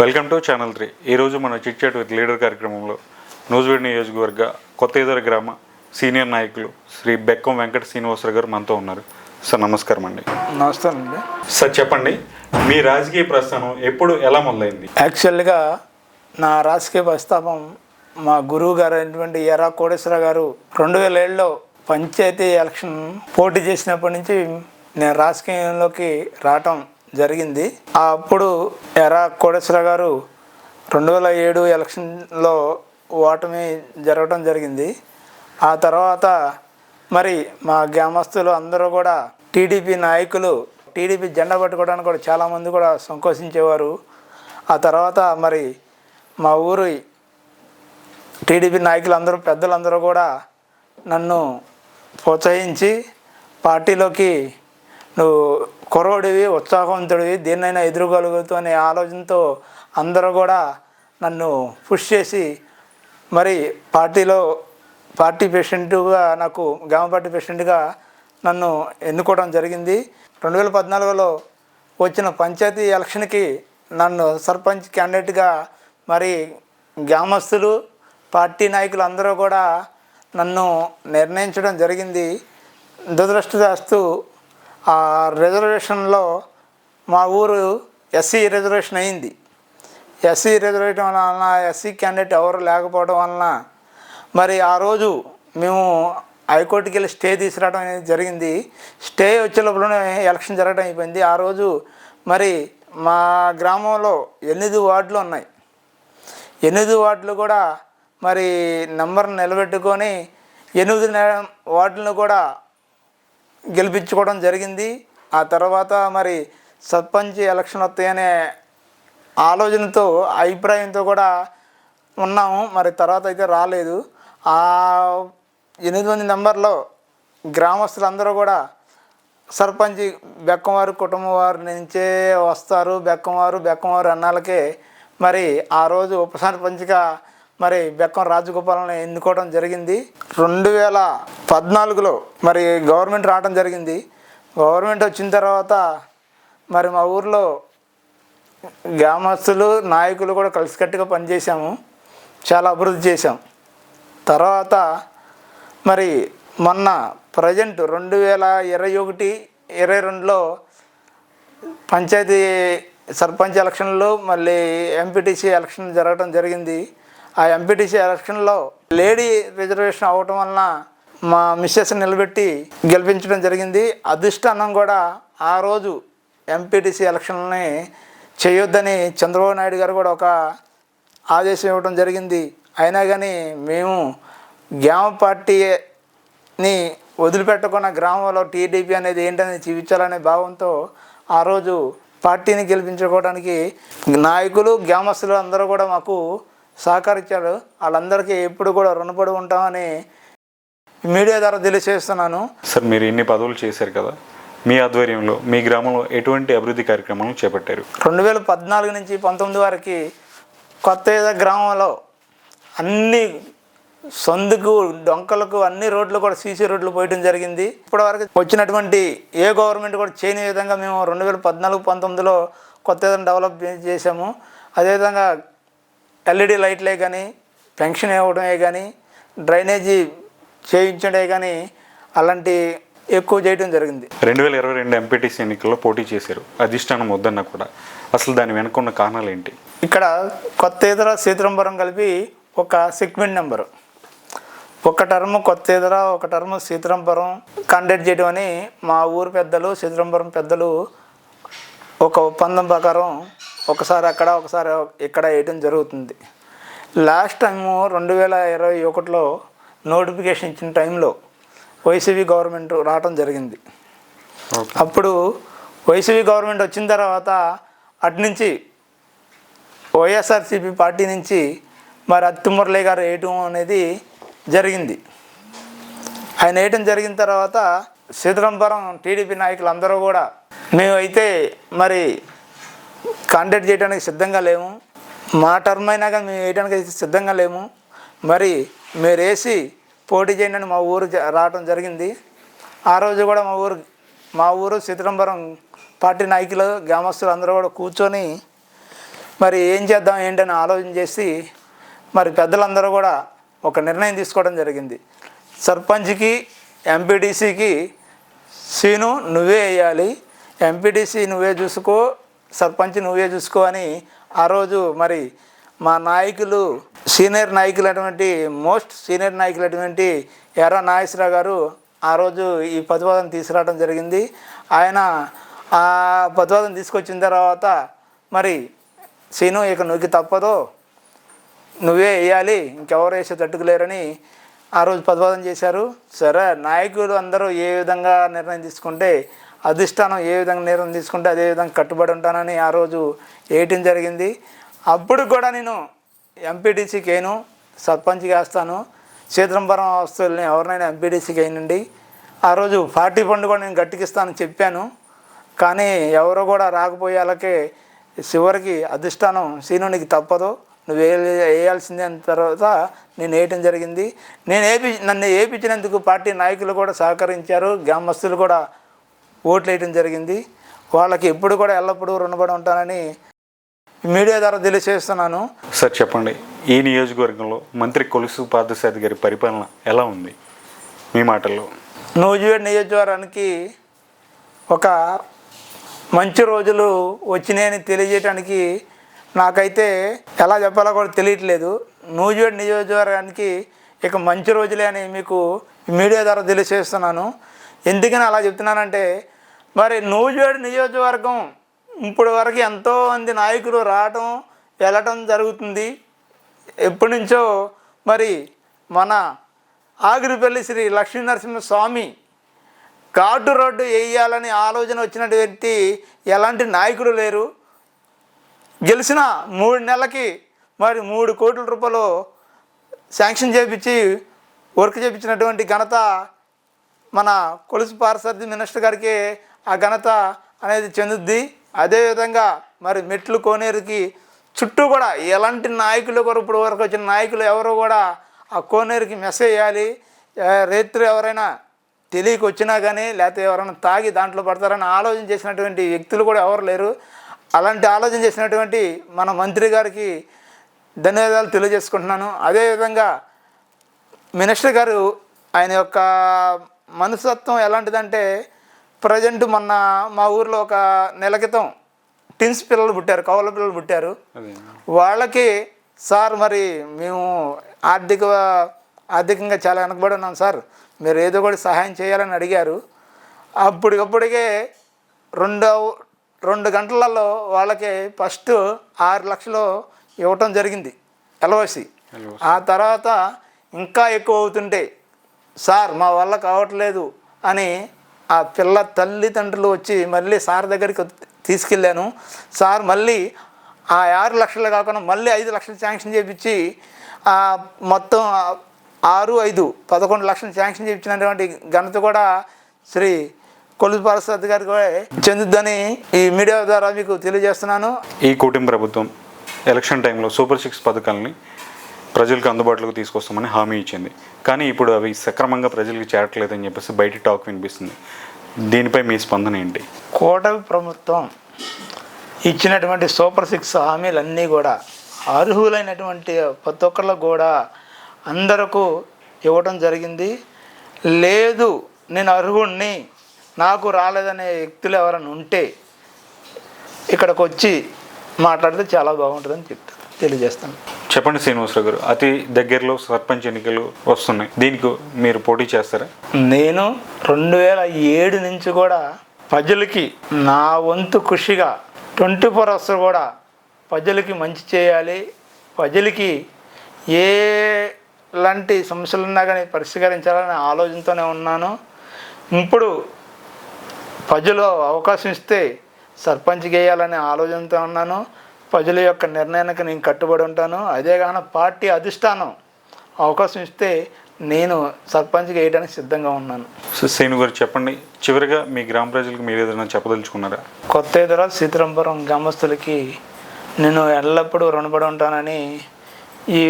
Welcome to channel three. ఈరోజు మన chit chat with leader కార్యక్రమంలో నూజివీడ్ నియోజకవర్గ కొత్త ఇతర గ్రామ సీనియర్ నాయకులు శ్రీ బెక్కం వెంకట శ్రీనివాసరావు గారు మనతో ఉన్నారు. సార్ నమస్కారం అండి. నమస్తే అండి. సార్ చెప్పండి. మీ రాజకీయ ప్రస్థానం ఎప్పుడు ఎలా మొదలైంది? యాక్చువల్గా నా రాజకీయ ప్రస్తాపం మా గురువు గారు అయినటువంటి ఎర్రా కోటేశ్వర గారు రెండు వేల ఏడులో పంచాయతీ ఎలక్షన్ పోటీ చేసినప్పటి నుంచి నేను రాజకీయంలోకి రావటం జరిగింది. అప్పుడు ఎరా కోటేశ్వర గారు రెండు వేల ఏడు ఎలక్షన్లో ఓటమి జరగడం జరిగింది. ఆ తర్వాత మరి మా గ్రామస్తులు అందరూ కూడా టీడీపీ నాయకులు టీడీపీ జెండా పట్టుకోవడానికి కూడా చాలామంది కూడా సంకోచించేవారు. ఆ తర్వాత మరి మా ఊరి టీడీపీ నాయకులందరూ పెద్దలందరూ కూడా నన్ను ప్రోత్సహించి పార్టీలోకి నువ్వు కురవడివి ఉత్సాహవంతుడివి దేన్నైనా ఎదురుగలుగుతూ అనే ఆలోచనతో అందరూ కూడా నన్ను పుష్ చేసి మరి పార్టీలో పార్టీ పేషెంట్గా నాకు గ్రామ పార్టీ పేషెంట్గా నన్ను ఎన్నుకోవడం జరిగింది. రెండు వేల పద్నాలుగులో వచ్చిన పంచాయతీ ఎలక్షన్కి నన్ను సర్పంచ్ క్యాండిడేట్గా మరి గ్రామస్తులు పార్టీ నాయకులు అందరూ కూడా నన్ను నిర్ణయించడం జరిగింది. దురదృష్టదాస్తూ ఆ రిజర్వేషన్లో మా ఊరు ఎస్సీ రిజర్వేషన్ అయింది. ఎస్సీ రిజర్వేషన్ వలన ఎస్సీ క్యాండిడేట్ ఎవరు లేకపోవడం వలన మరి ఆ రోజు మేము హైకోర్టుకి వెళ్ళి స్టే తీసుకురావడం అనేది జరిగింది. స్టే వచ్చేలోపలనే ఎలక్షన్ జరగడం అయిపోయింది. ఆ రోజు మరి మా గ్రామంలో ఎనిమిది వార్డులు ఉన్నాయి. ఎనిమిది వార్డులు కూడా మరి నంబర్ నిలబెట్టుకొని ఎనిమిది వార్డులను కూడా గెలిపించుకోవడం జరిగింది. ఆ తర్వాత మరి సర్పంచ్ ఎలక్షన్ వస్తాయనే ఆలోచనతో అభిప్రాయంతో కూడా ఉన్నాము. మరి తర్వాత అయితే రాలేదు. ఆ ఎనిమిది మంది నెంబర్లో గ్రామస్తులందరూ కూడా సర్పంచ్ బెక్కంవారు కుటుంబం వారి నుంచే వస్తారు. బెక్కంవారు బెక్కంవారు అన్నాళ్ళకే మరి ఆ రోజు ఉప సర్పంచ్గా మరి బెక్కం రాజగోపాలను ఎన్నుకోవడం జరిగింది. రెండు వేల పద్నాలుగులో మరి గవర్నమెంట్ రావడం జరిగింది. గవర్నమెంట్ వచ్చిన తర్వాత మరి మా ఊర్లో గ్రామస్తులు నాయకులు కూడా కలిసికట్టుగా పనిచేసాము చాలా అభివృద్ధి చేశాం. తర్వాత మరి మొన్న ప్రజెంట్ రెండు వేల ఇరవై ఒకటి ఇరవై రెండులో పంచాయతీ సర్పంచ్ ఎలక్షన్లు మళ్ళీ ఎంపీటీసీ ఎలక్షన్ జరగడం జరిగింది. ఆ ఎంపీటీసీ ఎలక్షన్లో లేడీ రిజర్వేషన్ అవ్వటం వలన మా మిస్సెస్ నిలబెట్టి గెలిపించడం జరిగింది. అధిష్టానం కూడా ఆ రోజు ఎంపీటీసీ ఎలక్షన్ని చేయొద్దని చంద్రబాబు నాయుడు గారు కూడా ఒక ఆదేశం ఇవ్వడం జరిగింది. అయినా కానీ మేము గ్రామ పార్టీని వదిలిపెట్టకుండా గ్రామంలో టీడీపీ అనేది ఏంటనేది చూపించాలనే భావంతో ఆ రోజు పార్టీని గెలిపించుకోవడానికి నాయకులు గ్రామస్తులు అందరూ కూడా మాకు సహకరించారు వాళ్ళందరికీ ఎప్పుడు కూడా రుణపడి ఉంటామని మీడియా ద్వారా తెలియజేస్తున్నాను. సార్ మీరు ఇన్ని పదవులు చేశారు కదా మీ ఆధ్వర్యంలో మీ గ్రామంలో ఎటువంటి అభివృద్ధి కార్యక్రమాలను చేపట్టారు? రెండు వేల పద్నాలుగు నుంచి పంతొమ్మిది వరకు కొత్త గ్రామంలో అన్ని సందుకు డొంకలకు అన్ని రోడ్లు కూడా సీసీ రోడ్లు పోయడం జరిగింది. ఇప్పటివరకు వచ్చినటువంటి ఏ గవర్నమెంట్ కూడా చేయని విధంగా మేము రెండు వేల పద్నాలుగు పంతొమ్మిదిలో కొత్త డెవలప్ చేసాము అదేవిధంగా ఎల్ఈడి లైట్లే కానీ పెన్షన్ ఇవ్వడమే కానీ డ్రైనేజీ చేయించడే కానీ అలాంటి ఎక్కువ చేయడం జరిగింది. రెండు వేల ఇరవై రెండు ఎంపీటీసీ ఎన్నికల్లో పోటీ చేశారు. అధిష్టానం వద్దన్నా కూడా. అసలు దాని వెనుక ఉన్న కారణాలు ఏంటి ఇక్కడ కొత్త ఎదుర సీతారాంపురం కలిపి ఒక సెగ్మెంట్ నెంబరు. ఒక టర్మ్ కొత్త ఎదుర ఒక టర్మ్ సీతారాంపురం కండక్ట్ చేయడం అని మా ఊరు పెద్దలు సీతారాంపురం పెద్దలు ఒక ఒప్పందం ప్రకారం ఒకసారి అక్కడ ఒకసారి ఇక్కడ వేయడం జరుగుతుంది. లాస్ట్ టైము రెండు వేల ఇరవై ఒకటిలో నోటిఫికేషన్ ఇచ్చిన టైంలో వైసీపీ గవర్నమెంట్ రావడం జరిగింది. అప్పుడు వైసీపీ గవర్నమెంట్ వచ్చిన తర్వాత అటు నుంచి వైఎస్ఆర్సీపీ పార్టీ నుంచి మరి అత్తిమురళి గారు వేయటం అనేది జరిగింది. ఆయన వేయటం జరిగిన తర్వాత సీతారాంపురం టీడీపీ నాయకులు అందరూ కూడా మేమైతే మరి కాంటాక్ట్ చేయడానికి సిద్ధంగా లేము. మా టర్మ్ అయినా కానీ మేము వేయడానికి అయితే సిద్ధంగా లేము. మరి మీరు వేసి పోటీ చేయండి మా ఊరు రావడం జరిగింది. ఆ రోజు కూడా మా ఊరు మా ఊరు సీతారాంపురం పార్టీ నాయకులు గ్రామస్తులు అందరూ కూడా కూర్చొని మరి ఏం చేద్దాం ఏంటని ఆలోచన చేసి మరి పెద్దలందరూ కూడా ఒక నిర్ణయం తీసుకోవడం జరిగింది. సర్పంచ్కి ఎంపీడీసీకి సీను నువ్వే వేయాలి. ఎంపీడీసీ నువ్వే చూసుకో సర్పంచ్ నువ్వే చూసుకో అని ఆ రోజు మరి మా నాయకులు సీనియర్ నాయకులు అటువంటి మోస్ట్ సీనియర్ నాయకులు అటువంటి ఎర్ర నాగేశ్వరరావు గారు ఆ రోజు ఈ ప్రతిపాదన తీసుకురావడం జరిగింది. ఆయన ఆ ప్రతిపాదన తీసుకొచ్చిన తర్వాత మరి సీను ఇక నువ్వుకి తప్పదు. నువ్వే వేయాలి. ఇంకెవరు వేసే తట్టుకులేరని ఆ రోజు ప్రతిపాదన చేశారు. సరే నాయకులు అందరూ ఏ విధంగా నిర్ణయం తీసుకుంటే అధిష్టానం ఏ విధంగా నిర్ణయం తీసుకుంటే అదే విధంగా కట్టుబడి ఉంటానని ఆ రోజు వేయటం జరిగింది. అప్పుడు కూడా నేను ఎంపీటీసీకి అయిను సర్పంచ్కి వేస్తాను. సీతంబరం వస్తువుల్ని ఎవరినైనా ఎంపీటీసీకి అయినండి ఆ రోజు పార్టీ ఫండ్ కూడా నేను గట్టికిస్తానని చెప్పాను. కానీ ఎవరో కూడా రాకపోయేలాకే చివరికి అధిష్టానం సీనునికి తప్పదు. నువ్వు వేయ- వేయాల్సిందే అన్న తర్వాత నేను వేయటం జరిగింది. నేను ఏపి నన్ను వేయించినందుకు పార్టీ నాయకులు కూడా సహకరించారు. గ్రామస్తులు కూడా ఓట్లు వేయటం జరిగింది. వాళ్ళకి ఎప్పుడు కూడా ఎల్లప్పుడూ రుణపడి ఉంటానని మీడియా ద్వారా తెలియజేస్తున్నాను. సార్ చెప్పండి. ఈ నియోజకవర్గంలో మంత్రి కొలుసు పార్థసారథి గారి పరిపాలన ఎలా ఉంది? మీ మాటల్లో. నూజివేడ్ నియోజకవర్గానికి ఒక మంచి రోజులు వచ్చినాయని తెలియజేయడానికి నాకైతే ఎలా చెప్పాలో కూడా తెలియట్లేదు. నూజివేడ్ నియోజకవర్గానికి ఇక మంచి రోజులే అని మీకు మీడియా ద్వారా తెలియజేస్తున్నాను. ఎందుకని అలా చెప్తున్నానంటే మరి నూజివేడు నియోజకవర్గం ఇప్పుడు వరకు ఎంతోమంది నాయకులు రావటం వెళ్ళటం జరుగుతుంది. ఎప్పటి నుంచో మరి మన ఆగిరిపల్లి శ్రీ లక్ష్మీ నరసింహ స్వామి ఘాటు రోడ్డు వేయాలని ఆలోచన వచ్చినటువంటి ఎలాంటి నాయకులు లేరు. గెలిచిన మూడు నెలలకి మరి మూడు కోట్ల రూపాయలు శాంక్షన్ చేపించి వర్క్ చేపించినటువంటి ఘనత మన కొలుసు పారిశుద్ధ్య మినిస్టర్ గారికి ఆ ఘనత అనేది చెందుద్ది. అదేవిధంగా మరి మెట్లు కోనేరుకి చుట్టూ కూడా ఎలాంటి నాయకులు కూడా ఇప్పుడు వరకు వచ్చిన నాయకులు ఎవరు కూడా ఆ కోనేరుకి మెసేజ్ వేయాలి రైతులు ఎవరైనా తెలియక వచ్చినా కానీ లేకపోతే ఎవరైనా తాగి దాంట్లో పడతారని ఆలోచన చేసినటువంటి వ్యక్తులు కూడా ఎవరు లేరు. అలాంటి ఆలోచన చేసినటువంటి మన మంత్రి గారికి ధన్యవాదాలు తెలియజేసుకుంటున్నాను. అదేవిధంగా మినిస్టర్ గారు ఆయన యొక్క మనస్తత్వం ఎలాంటిదంటే ప్రజెంట్ మొన్న మా ఊర్లో ఒక నెల క్రితం టిన్స్ పిల్లలు పుట్టారు కౌల పిల్లలు పుట్టారు. వాళ్ళకి సార్ మరి మేము ఆర్థిక ఆర్థికంగా చాలా వెనకబడి ఉన్నాం సార్. మీరు ఏదో కూడా సహాయం చేయాలని అడిగారు. అప్పటికప్పటికే రెండు రెండు గంటలలో వాళ్ళకి ఫస్ట్ ఆరు లక్షలు ఇవ్వటం జరిగింది ఎల్ఓసి. LOC. ఆ తర్వాత ఇంకా ఎక్కువ అవుతుంటే సార్ మా వల్ల కావట్లేదు అని ఆ పిల్ల తల్లిదండ్రులు వచ్చి మళ్ళీ సార్ దగ్గరికి తీసుకెళ్ళాను. సార్ మళ్ళీ ఆ ఆరు లక్షలు కాకుండా మళ్ళీ ఐదు లక్షలు శాంక్షన్ చేయించి మొత్తం ఆరు ఐదు పదకొండు లక్షలు శాంక్షన్ చేయించినటువంటి ఘనత కూడా శ్రీ కొలుసు పారసాద్ గారికి కూడా చెందుద్దని ఈ మీడియా ద్వారా మీకు తెలియజేస్తున్నాను. ఈ కూటమి ప్రభుత్వం ఎలక్షన్ టైంలో సూపర్ సిక్స్ పథకాలని ప్రజలకు అందుబాటులోకి తీసుకొస్తామని హామీ ఇచ్చింది. కానీ ఇప్పుడు అవి సక్రమంగా ప్రజలకు చేరట్లేదని చెప్పేసి బయట టాక్ వినిపిస్తుంది. దీనిపై మీ స్పందన ఏంటి? కూటమి ప్రభుత్వం ఇచ్చినటువంటి సూపర్ సిక్స్ హామీలన్నీ కూడా అర్హులైనటువంటి ప్రతి ఒక్కళ్ళకు కూడా అందరకు ఇవ్వడం జరిగింది. లేదు నేను అర్హుణ్ణి నాకు రాలేదనే వ్యక్తులు ఎవరైనా ఉంటే ఇక్కడికి వచ్చి మాట్లాడితే చాలా బాగుంటుందని చెప్తాను తెలియజేస్తాను. చెప్పండి శ్రీనివాసరావు గారు అతి దగ్గరలో సర్పంచ్ ఎన్నికలు వస్తున్నాయి. దీనికి మీరు పోటీ చేస్తారా? నేను రెండు వేల ఏడు నుంచి కూడా ప్రజలకి నా వంతు కృషిగా ట్వంటీ ఫోర్ అవర్స్ కూడా ప్రజలకి మంచి చేయాలి. ప్రజలకి ఏ లాంటి సమస్యలు ఉన్నా కానీ పరిష్కరించాలనే ఆలోచనతోనే ఉన్నాను. ఇప్పుడు ప్రజలు అవకాశం ఇస్తే సర్పంచ్ వేయాలనే ఆలోచనతో ఉన్నాను. ప్రజల యొక్క నిర్ణయానికి నేను కట్టుబడి ఉంటాను. అదే కాన పార్టీ అధిష్టానం అవకాశం ఇస్తే నేను సర్పంచ్కి వేయడానికి సిద్ధంగా ఉన్నాను. సో శ్రీను గారు చెప్పండి చివరిగా మీ గ్రామ ప్రజలకు మీరు ఏదైనా చెప్పదలుచుకున్నారా? కొత్త ఎదుర సీతారాంపురం గ్రామస్తులకి నేను ఎల్లప్పుడూ రుణపడి ఉంటానని ఈ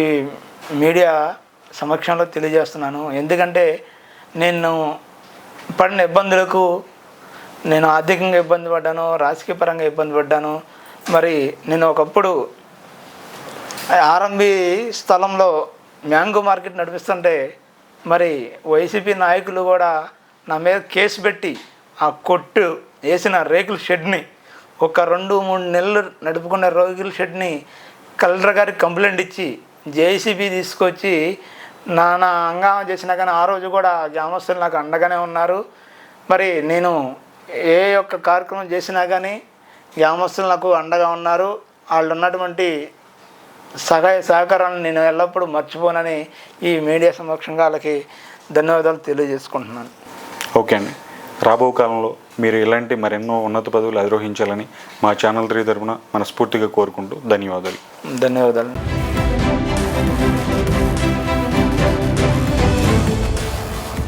మీడియా సమక్షంలో తెలియజేస్తున్నాను. ఎందుకంటే నేను పడిన ఇబ్బందులకు నేను ఆర్థికంగా ఇబ్బంది పడ్డాను రాజకీయ పరంగా ఇబ్బంది పడ్డాను. మరి నేను ఒకప్పుడు ఆర్ఎంబి స్థలంలో మ్యాంగో మార్కెట్ నడిపిస్తుంటే మరి వైసీపీ నాయకులు కూడా నా మీద కేసు పెట్టి ఆ కొట్టు వేసిన రేకుల షెడ్ని ఒక రెండు మూడు నెలలు నడుపుకున్న రేకుల షెడ్ని కలెక్టర్ గారికి కంప్లైంట్ ఇచ్చి జేసీబీ తీసుకొచ్చి నానా అంగం చేసినా కానీ ఆ రోజు కూడా గ్రామస్తులు నాకు అండగానే ఉన్నారు. మరి నేను ఏ యొక్క కార్యక్రమం చేసినా కానీ గ్రామస్తులు నాకు అండగా ఉన్నారు. వాళ్ళు ఉన్నటువంటి సహాయ సహకారాన్ని నేను ఎల్లప్పుడూ మర్చిపోనని ఈ మీడియా సమక్షంగా వాళ్ళకి ధన్యవాదాలు తెలియజేసుకుంటున్నాను. ఓకే అండి. రాబో కాలంలో మీరు ఇలాంటి మరెన్నో ఉన్నత పదవులు అధిరోహించాలని మా ఛానల్ త్రీ తరపున మనస్ఫూర్తిగా కోరుకుంటూ ధన్యవాదాలు. ధన్యవాదాలు.